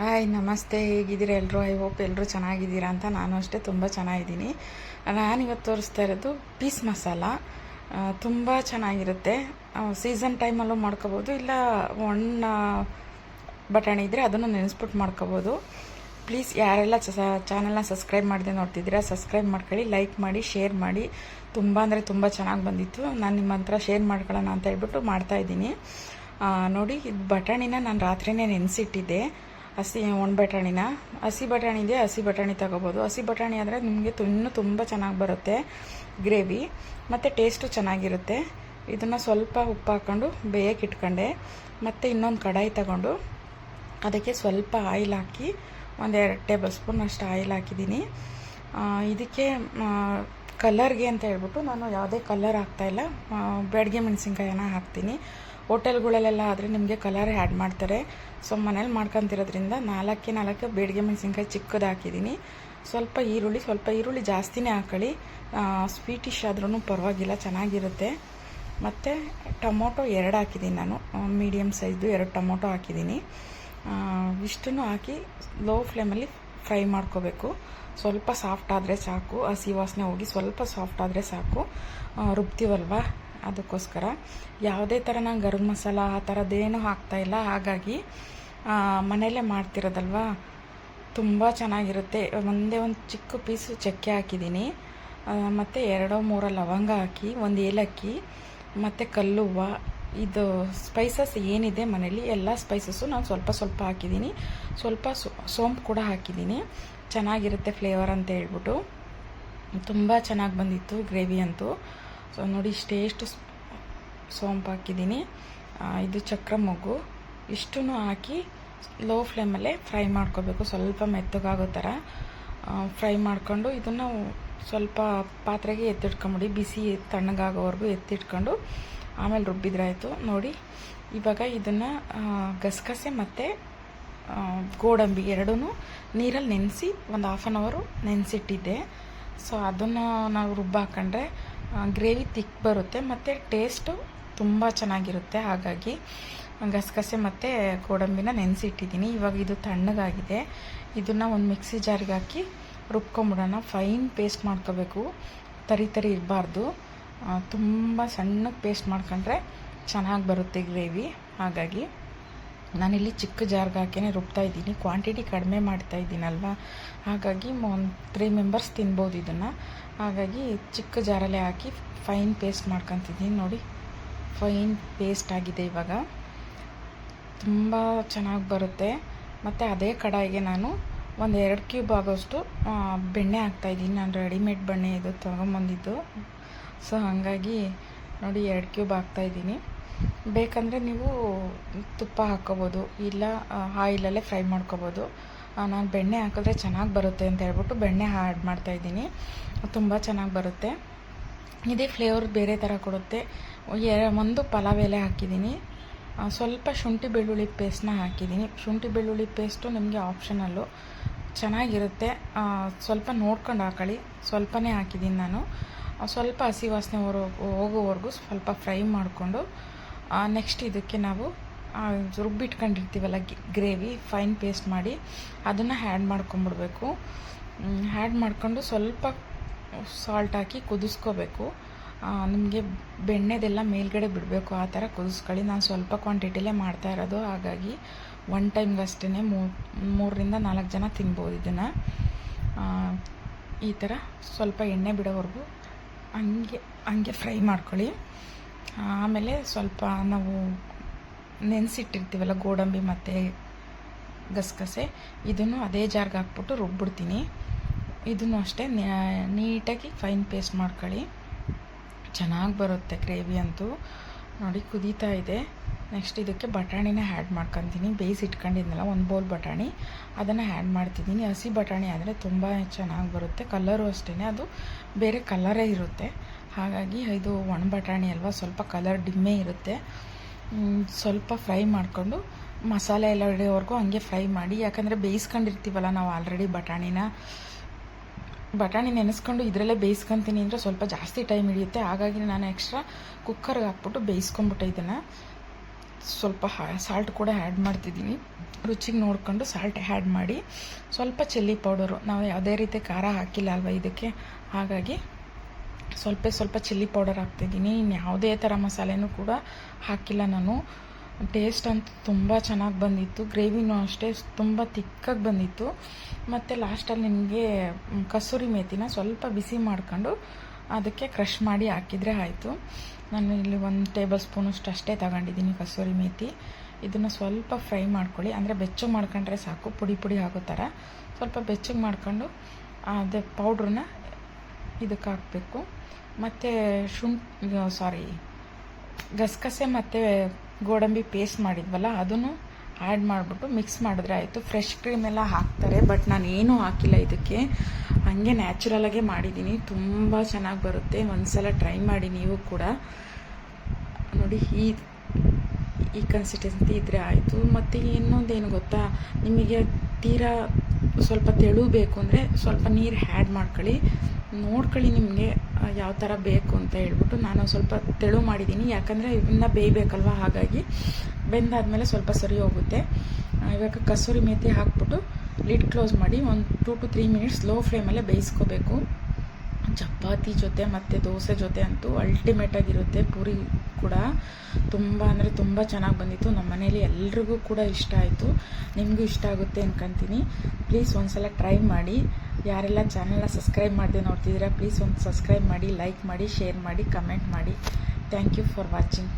Hi, ನಮಸ್ತೆ, ಹೇಗಿದ್ದೀರಾ? ಎಲ್ಲರೂ ಐ ಹೋಪ್ ಎಲ್ಲರೂ ಚೆನ್ನಾಗಿದ್ದೀರಾ ಅಂತ ನಾನು ಅಷ್ಟೇ ತುಂಬ ಚೆನ್ನಾಗಿದ್ದೀನಿ. ನಾನಿವತ್ತು ತೋರಿಸ್ತಾ ಇರೋದು ಪೀಸ್ ಮಸಾಲ. ತುಂಬ ಚೆನ್ನಾಗಿರುತ್ತೆ. ಸೀಸನ್ ಟೈಮಲ್ಲೂ ಮಾಡ್ಕೋಬೋದು. ಇಲ್ಲ ಒಣ ಬಟಾಣಿ ಇದ್ದರೆ ಅದನ್ನು ನೆನೆಸ್ಬಿಟ್ಟು ಮಾಡ್ಕೋಬೋದು. ಪ್ಲೀಸ್ ಯಾರೆಲ್ಲ ಚಾನಲ್ನ ಸಬ್ಸ್ಕ್ರೈಬ್ ಮಾಡದೆ ನೋಡ್ತಿದ್ದೀರಾ ಸಬ್ಸ್ಕ್ರೈಬ್ ಮಾಡ್ಕೊಳ್ಳಿ ಲೈಕ್ ಮಾಡಿ ಶೇರ್ ಮಾಡಿ. ತುಂಬ ಅಂದರೆ ತುಂಬ ಚೆನ್ನಾಗಿ ಬಂದಿತ್ತು. ನಾನು ನಿಮ್ಮ ಹತ್ರ ಶೇರ್ ಮಾಡ್ಕೊಳ್ಳೋಣ ಅಂತ ಹೇಳ್ಬಿಟ್ಟು ಮಾಡ್ತಾಯಿದ್ದೀನಿ ನೋಡಿ, ಇದು ಬಟಾಣಿನ ನಾನು ರಾತ್ರಿನೇ ನೆನೆಸಿಟ್ಟಿದ್ದೆ. ಹಸಿ ಒಣ ಬಟಾಣಿನ. ಹಸಿ ಬಟಾಣಿ ಇದೆ, ಹಸಿ ಬಟಾಣಿ ತಗೋಬೋದು. ಹಸಿ ಬಟಾಣಿ ಆದರೆ ನಿಮಗೆ ಇನ್ನೂ ತುಂಬ ಚೆನ್ನಾಗಿ ಬರುತ್ತೆ ಗ್ರೇವಿ, ಮತ್ತು ಟೇಸ್ಟು ಚೆನ್ನಾಗಿರುತ್ತೆ. ಇದನ್ನು ಸ್ವಲ್ಪ ಉಪ್ಪು ಹಾಕ್ಕೊಂಡು ಬೇಯಕ್ಕೆ ಇಟ್ಕೊಂಡೆ. ಮತ್ತು ಇನ್ನೊಂದು ಕಡಾಯಿ ತಗೊಂಡು ಅದಕ್ಕೆ ಸ್ವಲ್ಪ ಆಯಿಲ್ ಹಾಕಿ ಒಂದೆರಡು ಟೇಬಲ್ ಸ್ಪೂನ್ ಅಷ್ಟು ಆಯಿಲ್ ಹಾಕಿದ್ದೀನಿ. ಇದಕ್ಕೆ ಕಲರ್ಗೆ ಅಂತ ಹೇಳ್ಬಿಟ್ಟು ನಾನು ಯಾವುದೇ ಕಲರ್ ಹಾಕ್ತಾಯಿಲ್ಲ ಬೆಳಗ್ಗೆ ಮೆಣಸಿನ್ಕಾಯನ್ನ ಹಾಕ್ತೀನಿ. ಹೋಟೆಲ್ಗಳಲ್ಲೆಲ್ಲ ಆದರೆ ನಿಮಗೆ ಕಲರ್ ಆ್ಯಡ್ ಮಾಡ್ತಾರೆ. ಸೊ ಮನೇಲಿ ಮಾಡ್ಕೊತಿರೋದ್ರಿಂದ ನಾಲ್ಕೇ ನಾಲ್ಕು ಬೇಡಿಗೆ ಮೆಣಸಿನ್ಕಾಯಿ ಚಿಕ್ಕದು ಹಾಕಿದ್ದೀನಿ ಸ್ವಲ್ಪ ಈರುಳ್ಳಿ ಸ್ವಲ್ಪ ಈರುಳ್ಳಿ ಜಾಸ್ತಿನೇ ಹಾಕೊಳ್ಳಿ. ಸ್ವೀಟಿಶ್ ಆದ್ರೂ ಪರವಾಗಿಲ್ಲ, ಚೆನ್ನಾಗಿರುತ್ತೆ. ಮತ್ತು ಟೊಮೊಟೊ ಎರಡು ಹಾಕಿದ್ದೀನಿ ನಾನು. ಮೀಡಿಯಮ್ ಸೈಜ್ದು ಎರಡು ಟೊಮೊಟೊ ಹಾಕಿದ್ದೀನಿ ಇಷ್ಟನ್ನು ಹಾಕಿ ಲೋ ಫ್ಲೇಮಲ್ಲಿ ಫ್ರೈ ಮಾಡ್ಕೋಬೇಕು. ಸ್ವಲ್ಪ ಸಾಫ್ಟ್ ಆದರೆ ಸಾಕು. ಹಸಿ ವಾಸನೆ ಹೋಗಿ ಸ್ವಲ್ಪ ಸಾಫ್ಟ್ ಆದರೆ ಸಾಕು. ರುಬ್ತೀವಲ್ವ? ಅದಕ್ಕೋಸ್ಕರ ಯಾವುದೇ ಥರ ನಾನು ಗರಂ ಮಸಾಲ ಆ ಥರದ್ದೇನು ಹಾಕ್ತಾಯಿಲ್ಲ ಹಾಗಾಗಿ ಮನೆಯಲ್ಲೇ ಮಾಡ್ತಿರೋದಲ್ವ? ತುಂಬ ಚೆನ್ನಾಗಿರುತ್ತೆ. ಒಂದೇ ಒಂದು ಚಿಕ್ಕ ಪೀಸು ಚಕ್ಕೆ ಹಾಕಿದ್ದೀನಿ. ಮತ್ತು ಎರಡೋ ಮೂರೋ ಲವಂಗ ಹಾಕಿ, ಒಂದು ಏಲಕ್ಕಿ, ಮತ್ತು ಕಲ್ಲುವ್ವ ಇದು ಸ್ಪೈಸಸ್ ಏನಿದೆ ಮನೇಲಿ ಎಲ್ಲ ಸ್ಪೈಸಸ್ಸು ನಾನು ಸ್ವಲ್ಪ ಸ್ವಲ್ಪ ಹಾಕಿದ್ದೀನಿ. ಸ್ವಲ್ಪ ಸೋಂಪು ಕೂಡ ಹಾಕಿದ್ದೀನಿ. ಚೆನ್ನಾಗಿರುತ್ತೆ ಫ್ಲೇವರ್ ಅಂತ ಹೇಳ್ಬಿಟ್ಟು. ತುಂಬ ಚೆನ್ನಾಗಿ ಬಂದಿತ್ತು ಗ್ರೇವಿ ಅಂತೂ. ಸೊ ನೋಡಿ, ಇಷ್ಟೇಷ್ಟು ಸೋಂಪು ಹಾಕಿದ್ದೀನಿ. ಇದು ಚಕ್ರ ಮಗು. ಇಷ್ಟೂ ಹಾಕಿ ಲೋ ಫ್ಲೇಮಲ್ಲೇ ಫ್ರೈ ಮಾಡ್ಕೋಬೇಕು. ಸ್ವಲ್ಪ ಮೆತ್ತಗಾಗೋ ಥರ ಫ್ರೈ ಮಾಡಿಕೊಂಡು ಇದನ್ನು ಸ್ವಲ್ಪ ಪಾತ್ರೆಗೆ ಎತ್ತಿಟ್ಕೊಂಬಿಡಿ. ಬಿಸಿ ತಣ್ಣಗಾಗೋವರೆಗೂ ಎತ್ತಿಟ್ಕೊಂಡು ಆಮೇಲೆ ರುಬ್ಬಿದ್ರಾಯಿತು. ನೋಡಿ, ಇವಾಗ ಇದನ್ನು ಗಸಗಸೆ ಮತ್ತು ಗೋಡಂಬಿ ಎರಡೂ ನೀರಲ್ಲಿ ನೆನೆಸಿ ಒಂದು ಹಾಫ್ ಆನ್ ಅವರು ನೆನೆಸಿಟ್ಟಿದ್ದೆ. ಸೊ ಅದನ್ನು ನಾವು ರುಬ್ಬ ಹಾಕೊಂಡ್ರೆ ಗ್ರೇವಿ ತಿಕ್ ಬರುತ್ತೆ, ಮತ್ತು ಟೇಸ್ಟು ತುಂಬ ಚೆನ್ನಾಗಿರುತ್ತೆ, ಹಾಗಾಗಿ ಗಸಗಸೆ ಮತ್ತು ಗೋಡಂಬಿನ ನೆನೆಸಿಟ್ಟಿದ್ದೀನಿ. ಇವಾಗ ಇದು ತಣ್ಣಗಾಗಿದೆ. ಇದನ್ನು ಒಂದು ಮಿಕ್ಸಿ ಜಾರಿಗೆ ಹಾಕಿ ರುಬ್ಕೊಂಬಿಡೋಣ. ಫೈನ್ ಪೇಸ್ಟ್ ಮಾಡ್ಕೋಬೇಕು. ತರಿ ತರಿ ಇರಬಾರ್ದು. ತುಂಬ ಸಣ್ಣಗೆ ಪೇಸ್ಟ್ ಮಾಡ್ಕೊಂಡ್ರೆ ಚೆನ್ನಾಗಿ ಬರುತ್ತೆ ಗ್ರೇವಿ. ಹಾಗಾಗಿ ನಾನಿಲ್ಲಿ ಚಿಕ್ಕ ಜಾರ್ಗೆ ಹಾಕಿನೇ ರುಬ್ತಾ ಇದ್ದೀನಿ. ಕ್ವಾಂಟಿಟಿ ಕಡಿಮೆ ಮಾಡ್ತಾ ಇದ್ದೀನಲ್ವಾ? ಹಾಗಾಗಿ ಒಂದು ತ್ರೀ ಮೆಂಬರ್ಸ್ ತಿನ್ಬೋದು ಇದನ್ನು. ಹಾಗಾಗಿ ಚಿಕ್ಕ ಜಾರಲ್ಲೇ ಹಾಕಿ ಫೈನ್ ಪೇಸ್ಟ್ ಮಾಡ್ಕೊತಿದ್ದೀನಿ ನೋಡಿ. ಫೈನ್ ಪೇಸ್ಟ್ ಆಗಿದೆ ಇವಾಗ. ತುಂಬ ಚೆನ್ನಾಗಿ ಬರುತ್ತೆ. ಮತ್ತು ಅದೇ ಕಡಾಯಿಗೆ ನಾನು ಒಂದು ಎರಡು ಕ್ಯೂಬ್ ಆಗೋಷ್ಟು ಬೆಣ್ಣೆ ಹಾಕ್ತಾಯಿದ್ದೀನಿ ನಾನು ರೆಡಿಮೇಡ್ ಬೆಣ್ಣೆ ಇದು ತೊಗೊಂಬಂದಿದ್ದು. ಸೊ ಹಾಗಾಗಿ ನೋಡಿ ಎರಡು ಕ್ಯೂಬ್ ಹಾಕ್ತಾಯಿದ್ದೀನಿ ಬೇಕಂದರೆ ನೀವು ತುಪ್ಪ ಹಾಕ್ಕೋಬೋದು, ಇಲ್ಲ ಆಯಿಲಲ್ಲೇ ಫ್ರೈ ಮಾಡ್ಕೋಬೋದು. ನಾನು ಬೆಣ್ಣೆ ಹಾಕಿದ್ರೆ ಚೆನ್ನಾಗಿ ಬರುತ್ತೆ ಅಂತ ಹೇಳ್ಬಿಟ್ಟು ಬೆಣ್ಣೆ ಆ್ಯಡ್ ಮಾಡ್ತಾಯಿದ್ದೀನಿ ತುಂಬ ಚೆನ್ನಾಗಿ ಬರುತ್ತೆ. ಇದೇ ಫ್ಲೇವರ್ ಬೇರೆ ಥರ ಕೊಡುತ್ತೆ. ಒಂದು ಪಲಾವ್ ಎಲೆ ಹಾಕಿದ್ದೀನಿ. ಸ್ವಲ್ಪ ಶುಂಠಿ ಬೆಳ್ಳುಳ್ಳಿ ಪೇಸ್ಟ್ನ ಹಾಕಿದ್ದೀನಿ. ಶುಂಠಿ ಬೆಳ್ಳುಳ್ಳಿ ಪೇಸ್ಟು ನಿಮಗೆ ಆಪ್ಷನಲ್ಲು. ಚೆನ್ನಾಗಿರುತ್ತೆ. ಸ್ವಲ್ಪ ನೋಡ್ಕೊಂಡು ಹಾಕೊಳ್ಳಿ. ಸ್ವಲ್ಪನೇ ಹಾಕಿದ್ದೀನಿ ನಾನು. ಸ್ವಲ್ಪ ಹಸಿ ವಾಸನೆ ಹೋಗೋವರೆಗೂ ಸ್ವಲ್ಪ ಫ್ರೈ ಮಾಡಿಕೊಂಡು ನೆಕ್ಸ್ಟ್ ಇದಕ್ಕೆ ನಾವು ರುಬ್ಬಿಟ್ಕೊಂಡಿರ್ತೀವಲ್ಲ ಗ್ರೇವಿ ಫೈನ್ ಪೇಸ್ಟ್ ಮಾಡಿ, ಅದನ್ನು ಹ್ಯಾಡ್ ಮಾಡ್ಕೊಂಬಿಡ್ಬೇಕು. ಹ್ಯಾಡ್ ಮಾಡಿಕೊಂಡು ಸ್ವಲ್ಪ ಸಾಲ್ಟ್ ಹಾಕಿ ಕುದಿಸ್ಕೋಬೇಕು. ನಿಮಗೆ ಬೆಣ್ಣೆದೆಲ್ಲ ಮೇಲ್ಗಡೆ ಬಿಡಬೇಕು, ಆ ಥರ ಕುದಿಸ್ಕೊಳ್ಳಿ. ನಾನು ಸ್ವಲ್ಪ ಕ್ವಾಂಟಿಟಿಲೇ ಮಾಡ್ತಾ ಇರೋದು, ಹಾಗಾಗಿ ಒನ್ ಟೈಮ್ಗಷ್ಟೇ ಮೂರರಿಂದ ನಾಲ್ಕು ಜನ ತಿನ್ಬೋದು ಇದನ್ನು. ಈ ಥರ ಸ್ವಲ್ಪ ಎಣ್ಣೆ ಬಿಡೋವರೆಗೂ ಹಂಗೆ ಹಂಗೆ ಫ್ರೈ ಮಾಡ್ಕೊಳ್ಳಿ. ಆಮೇಲೆ ಸ್ವಲ್ಪ ನಾವು ನೆನೆಸಿಟ್ಟಿರ್ತೀವಲ್ಲ ಗೋಡಂಬಿ ಮತ್ತು ಗಸಗಸೆ, ಇದನ್ನು ಅದೇ ಜಾರ್ಗೆ ಹಾಕ್ಬಿಟ್ಟು ರುಬ್ಬಿಡ್ತೀನಿ. ಇದನ್ನು ಅಷ್ಟೇ ನೀಟಾಗಿ ಫೈನ್ ಪೇಸ್ಟ್ ಮಾಡ್ಕೊಳ್ಳಿ. ಚೆನ್ನಾಗಿ ಬರುತ್ತೆ ಗ್ರೇವಿ ಅಂತೂ. ನೋಡಿ, ಕುದೀತಾ ಇದೆ. ನೆಕ್ಸ್ಟ್ ಇದಕ್ಕೆ ಬಟಾಣಿನ ಆ್ಯಡ್ ಮಾಡ್ಕೊತೀನಿ. ಬೇಯಿಸಿ ಇಟ್ಕೊಂಡಿದ್ನಲ್ಲ, ಒಂದು ಬೌಲ್ ಬಟಾಣಿ. ಅದನ್ನು ಆ್ಯಡ್ ಮಾಡ್ತಿದ್ದೀನಿ. ಹಸಿ ಬಟಾಣಿ ಆದರೆ ತುಂಬ ಚೆನ್ನಾಗಿ ಬರುತ್ತೆ. ಕಲ್ಲರು ಅಷ್ಟೇ ಅದು ಬೇರೆ ಕಲ್ಲರೇ ಇರುತ್ತೆ. ಹಾಗಾಗಿ ಇದು ಒಣ ಬಟಾಣಿ ಅಲ್ವಾ, ಸ್ವಲ್ಪ ಕಲರ್ ಡಿಮ್ಮೆ ಇರುತ್ತೆ. ಸ್ವಲ್ಪ ಫ್ರೈ ಮಾಡಿಕೊಂಡು ಮಸಾಲೆ ಎಲ್ಲ ಹಿಡಿಯೋವರೆಗೂ ಹಂಗೆ ಫ್ರೈ ಮಾಡಿ, ಯಾಕಂದರೆ ಬೇಯಿಸ್ಕೊಂಡಿರ್ತೀವಲ್ಲ ನಾವು ಆಲ್ರೆಡಿ ಬಟಾಣಿನ. ಬಟಾಣಿ ನೆನೆಸ್ಕೊಂಡು ಇದರಲ್ಲೇ ಬೇಯಿಸ್ಕೊತೀನಿ ಅಂದರೆ ಸ್ವಲ್ಪ ಜಾಸ್ತಿ ಟೈಮ್ ಹಿಡಿಯುತ್ತೆ. ಹಾಗಾಗಿ ನಾನು ಎಕ್ಸ್ಟ್ರಾ ಕುಕ್ಕರ್ಗೆ ಹಾಕ್ಬಿಟ್ಟು ಬೇಯಿಸ್ಕೊಂಬಿಟ್ಟೆ ಇದನ್ನು. ಸ್ವಲ್ಪ ಸಾಲ್ಟ್ ಕೂಡ ಆ್ಯಡ್ ಮಾಡ್ತಿದ್ದೀನಿ. ರುಚಿಗೆ ನೋಡಿಕೊಂಡು ಸಾಲ್ಟ್ ಆ್ಯಡ್ ಮಾಡಿ, ಸ್ವಲ್ಪ ಚಿಲ್ಲಿ ಪೌಡರು ನಾವು ಯಾವುದೇ ರೀತಿ ಖಾರ ಹಾಕಿಲ್ಲ ಅಲ್ವಾ ಇದಕ್ಕೆ. ಹಾಗಾಗಿ ಸ್ವಲ್ಪ ಸ್ವಲ್ಪ ಚಿಲ್ಲಿ ಪೌಡರ್ ಹಾಕ್ತಿದ್ದೀನಿ. ಇನ್ನು ಯಾವುದೇ ಥರ ಮಸಾಲೆನೂ ಕೂಡ ಹಾಕಿಲ್ಲ ನಾನು. ಟೇಸ್ಟ್ ಅಂತೂ ತುಂಬ ಚೆನ್ನಾಗಿ ಬಂದಿತ್ತು. ಗ್ರೇವಿನೂ ಅಷ್ಟೇ ತುಂಬ ತಿಕ್ಕಾಗಿ ಬಂದಿತ್ತು. ಮತ್ತು ಲಾಸ್ಟಲ್ಲಿ ನಿಮಗೆ ಕಸೂರಿ ಮೇಥಿನ ಸ್ವಲ್ಪ ಬಿಸಿ ಮಾಡ್ಕೊಂಡು ಅದಕ್ಕೆ ಕ್ರಷ್ ಮಾಡಿ ಹಾಕಿದರೆ ಆಯಿತು. ನಾನು ಇಲ್ಲಿ ಒಂದು ಟೇಬಲ್ ಸ್ಪೂನಷ್ಟು ಅಷ್ಟೇ ತಗೊಂಡಿದ್ದೀನಿ ಕಸೂರಿ ಮೇತಿ. ಇದನ್ನು ಸ್ವಲ್ಪ ಫ್ರೈ ಮಾಡ್ಕೊಳ್ಳಿ. ಅಂದರೆ ಬೆಚ್ಚಗೆ ಮಾಡ್ಕೊಂಡ್ರೆ ಸಾಕು, ಪುಡಿ ಪುಡಿ ಆಗೋ ಥರ. ಸ್ವಲ್ಪ ಬೆಚ್ಚಗೆ ಮಾಡ್ಕೊಂಡು ಅದೇ ಪೌಡ್ರನ್ನ ಇದಕ್ಕೆ ಹಾಕಬೇಕು. ಮತ್ತು ಶುಂಠಿ ಸಾರಿ ಗಸಗಸೆ ಮತ್ತು ಗೋಡಂಬಿ ಪೇಸ್ಟ್ ಮಾಡಿದ್ವಲ್ಲ, ಅದನ್ನು ಆ್ಯಡ್ ಮಾಡಿಬಿಟ್ಟು ಮಿಕ್ಸ್ ಮಾಡಿದ್ರೆ ಆಯಿತು. ಫ್ರೆಶ್ ಕ್ರೀಮ್ ಎಲ್ಲ ಹಾಕ್ತಾರೆ ಬಟ್ ನಾನು ಏನೂ ಹಾಕಿಲ್ಲ ಇದಕ್ಕೆ. ಹಾಗೆ ನ್ಯಾಚುರಲಾಗೆ ಮಾಡಿದ್ದೀನಿ. ತುಂಬ ಚೆನ್ನಾಗಿ ಬರುತ್ತೆ. ಒಂದ್ಸಲ ಟ್ರೈ ಮಾಡಿ ನೀವು ಕೂಡ. ನೋಡಿ, ಈ ಈ ಕನ್ಸಿಸ್ಟೆನ್ಸಿ ಇದ್ದರೆ ಆಯಿತು. ಮತ್ತು ಇನ್ನೊಂದೇನು ಗೊತ್ತಾ? ನಿಮಗೆ ತೀರಾ ಸ್ವಲ್ಪ ತೆಳು ಬೇಕು ಅಂದರೆ ಸ್ವಲ್ಪ ನೀರು ಹ್ಯಾಡ್ ಮಾಡ್ಕೊಳ್ಳಿ. ನೋಡ್ಕೊಳ್ಳಿ ನಿಮಗೆ ಯಾವ ಥರ ಬೇಕು ಅಂತ ಹೇಳ್ಬಿಟ್ಟು ನಾನು ಸ್ವಲ್ಪ ತೆಳು ಮಾಡಿದ್ದೀನಿ. ಯಾಕಂದರೆ ಇನ್ನೂ ಬೇಯಬೇಕಲ್ವ? ಹಾಗಾಗಿ ಬೆಂದಾದಮೇಲೆ ಸ್ವಲ್ಪ ಸರಿ ಹೋಗುತ್ತೆ. ಇವಾಗ ಕಸೂರಿ ಮೇಥಿ ಹಾಕ್ಬಿಟ್ಟು ಲಿಡ್ ಕ್ಲೋಸ್ ಮಾಡಿ ಒಂದು two to three minutes low ಫ್ಲೇಮಲ್ಲೇ ಬೇಯಿಸ್ಕೋಬೇಕು. ಚಪಾತಿ ಜೊತೆ ಮತ್ತು ದೋಸೆ ಜೊತೆ ಅಂತೂ ಅಲ್ಟಿಮೇಟ್ ಆಗಿರುತ್ತೆ. ಪೂರಿ ಕೂಡ ತುಂಬ ಅಂದರೆ ತುಂಬ ಚೆನ್ನಾಗಿ ಬಂದಿತ್ತು. ನಮ್ಮ ಮನೇಲಿ ಎಲ್ರಿಗೂ ಕೂಡ ಇಷ್ಟ ಆಯಿತು. ನಿಮಗೂ ಇಷ್ಟ ಆಗುತ್ತೆ ಅನ್ಕೊಂತೀನಿ. ಪ್ಲೀಸ್ ಒಂದ್ಸಲ ಟ್ರೈ ಮಾಡಿ. ಯಾರೆಲ್ಲ ಚಾನೆಲ್ನ ಸಬ್ಸ್ಕ್ರೈಬ್ ಮಾಡದೆ ನೋಡ್ತಿದ್ದೀರಾ ಪ್ಲೀಸ್ ಒಂದು ಸಬ್ಸ್ಕ್ರೈಬ್ ಮಾಡಿ ಲೈಕ್ ಮಾಡಿ ಶೇರ್ ಮಾಡಿ ಕಮೆಂಟ್ ಮಾಡಿ. Thank you for watching